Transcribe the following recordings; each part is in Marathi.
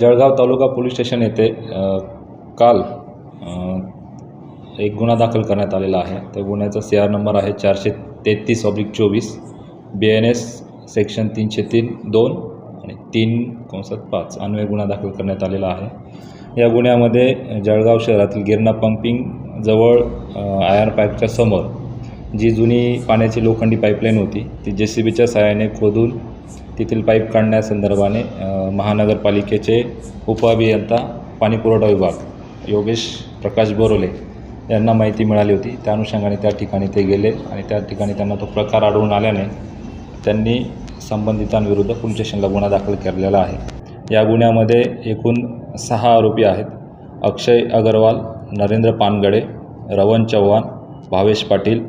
जळगाव तालुका पोलीस स्टेशन येथे काल एक गुन्हा दाखल करण्यात आलेला आहे. त्या गुन्ह्याचा सी आर नंबर आहे चारशे तेहतीस ऑब्लिक चोवीस बी एन एस सेक्शन तीनशे तीन दोन आणि तीन कंसात पाच अन्वय गुन्हा दाखल करण्यात आलेला आहे. या गुन्ह्यामध्ये जळगाव शहरातील गिरणा पंपिंग जवळ आयर्न पाईपच्या समोर जी जुनी पाण्याची लोखंडी पाईपलाईन होती ती जे सी बीच्या सहाय्याने खोदून तेथील पाईप काढण्यासंदर्भाने महानगरपालिकेचे उपअभियंता पाणीपुरवठा विभाग योगेश प्रकाश बोरोले यांना माहिती मिळाली होती. त्या अनुषंगाने त्या ठिकाणी ते गेले आणि त्या ठिकाणी त्यांना तो प्रकार आढळून आल्याने त्यांनी संबंधितांविरुद्ध पोलीस स्टेशनला गुन्हा दाखल केलेला आहे. या गुन्ह्यामध्ये एकूण सहा आरोपी आहेत. अक्षय अगरवाल नरेंद्र पानगडे रवन चव्हाण भावेश पाटील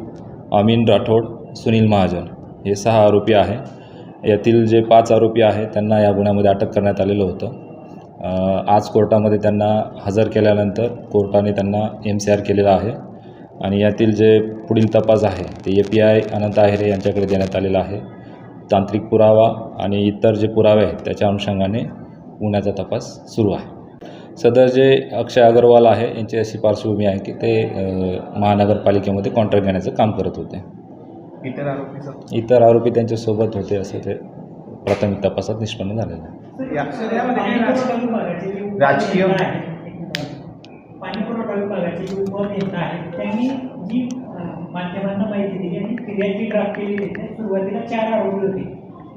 अमीन राठोड सुनील महाजन हे सहा आरोपी आहे. यातील जे पाच आरोपी आहेत त्यांना या गुन्ह्यामध्ये अटक करण्यात आलेलं होतं. आज कोर्टामध्ये त्यांना हजर केल्यानंतर कोर्टाने त्यांना एम सी आर केलेला आहे आणि यातील जे पुढील तपास आहे ते ए पी आय अनंत आहेरे यांच्याकडे देण्यात आलेला आहे. तांत्रिक पुरावा आणि इतर जे पुरावे आहेत त्याच्या अनुषंगाने गुन्ह्याचा तपास सुरू आहे. सदर जे अक्षय अगरवाल आहे यांची अशी पार्श्वभूमी आहे की ते महानगरपालिकेमध्ये कॉन्ट्रॅक्ट घेण्याचं काम करत होते. इतर आरोपी सर इतर आरोपी त्यांच्यासोबत होते असं ते प्राथमिक तपासात निष्पन्न झालेलं आहे. राजकीय- पाणीपुरवठा विभागाचे जे उपअभियंता आहेत त्यांनी जी माध्यमांना माहिती दिली आणि फिर्यादी ड्राफ्ट केलेली आहे सुरुवातीला चार आरोपी होते.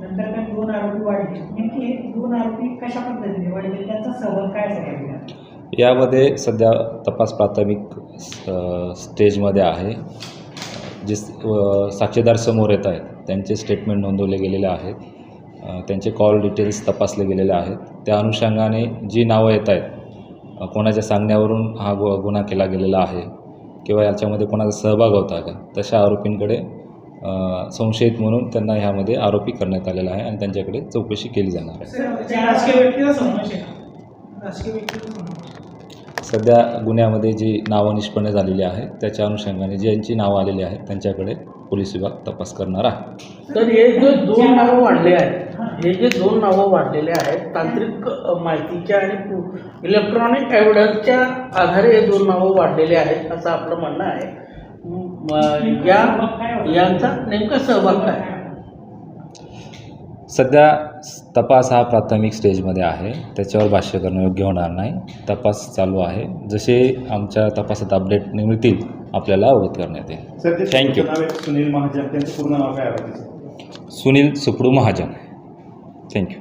नंतर त्या दोन आरोपी वाढले. नेमके हे दोन आरोपी कशा पद्धतीने वाढले? त्यांचा सहभाग काय असेल यामध्ये? सध्या तपास प्राथमिक स्टेजमध्ये आहे. जे साक्षीदार समोर येत आहेत त्यांचे स्टेटमेंट नोंदवले गेलेले आहेत. त्यांचे कॉल डिटेल्स तपासले गेलेले आहेत. त्या अनुषंगाने जी नावं येत आहेत कोणाच्या सांगण्यावरून हा गु गुन्हा केला गेलेला आहे किंवा याच्यामध्ये कोणाचा सहभाग होता का तशा आरोपींकडे संशयित म्हणून त्यांना ह्यामध्ये आरोपी करण्यात आलेला आहे आणि त्यांच्याकडे चौकशी केली जाणार आहे. सध्या गुन्ह्यामध्ये जी नावं निष्पन्न झालेली आहेत त्याच्या अनुषंगाने ज्यांची नावं आलेली आहेत त्यांच्याकडे पोलीस विभाग तपास करणार आहे. तर हे जे दोन नावं वाढले आहेत हे. जे दोन नावं वाढलेले आहेत तांत्रिक माहितीच्या आणि इलेक्ट्रॉनिक एव्हिडन्सच्या आधारे हे दोन नावं वाढलेले आहेत असं आपलं म्हणणं आहे. या यांचा नेमका सहभाग काय? सध्या तपास हा प्राथमिक स्टेजमध्ये आहे. त्याच्यावर भाष्य करणं योग्य होणार नाही. तपास चालू आहे. जसे आमच्या तपासात अपडेट मिळतील आपल्याला अवगत करण्यात येईल. आहे सुनील महाजन त्यांचं पूर्ण नाव काय आहे? सुनील सुपडू महाजन. थँक्यू